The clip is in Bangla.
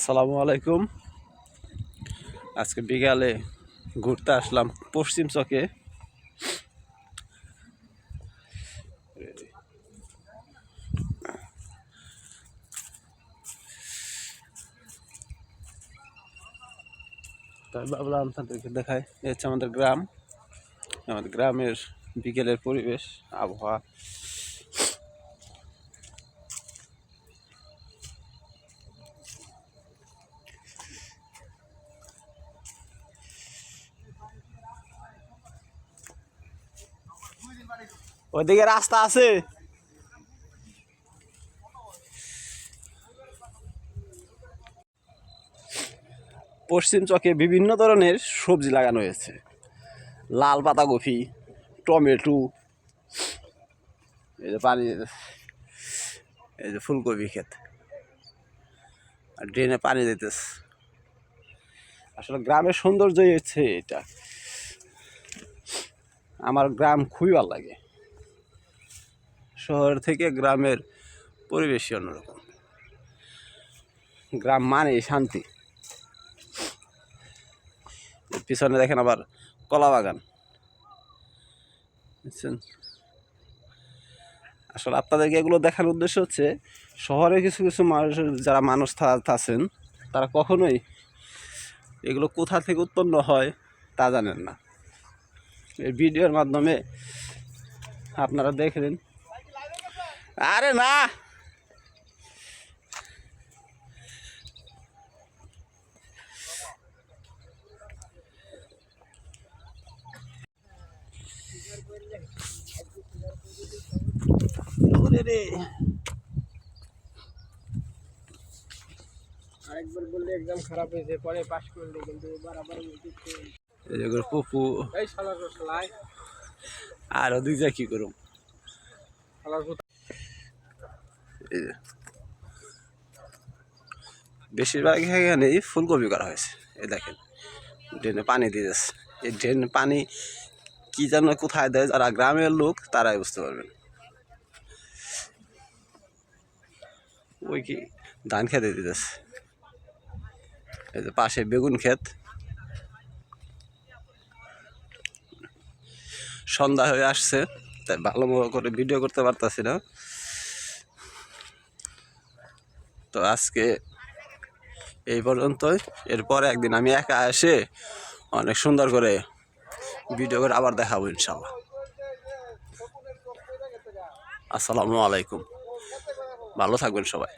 আসসালামু আলাইকুম। আজকে বিকালে ঘুরতে আসলাম পশ্চিম চকে। তাই ভাবলাম তাদেরকে দেখাই এ হচ্ছে আমাদের গ্রাম। আমাদের গ্রামের বিকেলের পরিবেশ, আবহাওয়া। ওইদিকে রাস্তা আছে। পশ্চিম চকে বিভিন্ন ধরনের সবজি লাগানো হয়েছে। লাল পাতাকপি টমেটো, এই যে পানি, এই যে ফুলকপি ক্ষেত। আর ড্রেনে পানি দিতেছে। আসলে গ্রামের সৌন্দর্যই হচ্ছে এটা। আমার গ্রাম খুবই ভালো লাগে। শহর থেকে গ্রামের পরিবেশই অন্যরকম। গ্রাম মানে শান্তি। পিছনে দেখেন আবার কলা বাগান। বুঝছেন? আসলে আপনাদেরকে এগুলো দেখার উদ্দেশ্য হচ্ছে, শহরে কিছু কিছু মানুষ, যারা মানুষ আছেন তারা কখনোই এগুলো কোথা থেকে উৎপন্ন হয় তা জানেন না। এই ভিডিওর মাধ্যমে আপনারা দেখলেন আরে না। ওরে রে আরেকবার বললে এক্সাম খারাপ হয়েছে পরে পাস করলে কিন্তু এবার আবার উঠেছে এই যে করে পুপু এই শালার রসলাই আর ওদিক যা কি করুম? শালার এই যে বেশিরভাগ এখানেই ফুলকপি করা হয়েছে। এই দেখেন, ড্রেনে পানি দিয়ে এই ড্রেন পানি কি যেন কোথায় দেয়, যারা গ্রামের লোক, তারাই বুঝতে পারবেন। ওই কি ধান খেতে দিতেছে এই যে পাশে বেগুন ক্ষেত। সন্ধ্যা হয়ে আসছে, তাই ভালো করে ভিডিও করতে পারতাছি না। তো আজকে এই পর্যন্তই। এরপরে একদিন আমি একা এসে অনেক সুন্দর করে ভিডিও করে আবার দেখাবো ইনশাল্লাহ আসসালামু আলাইকুম। ভালো থাকবেন সবাই।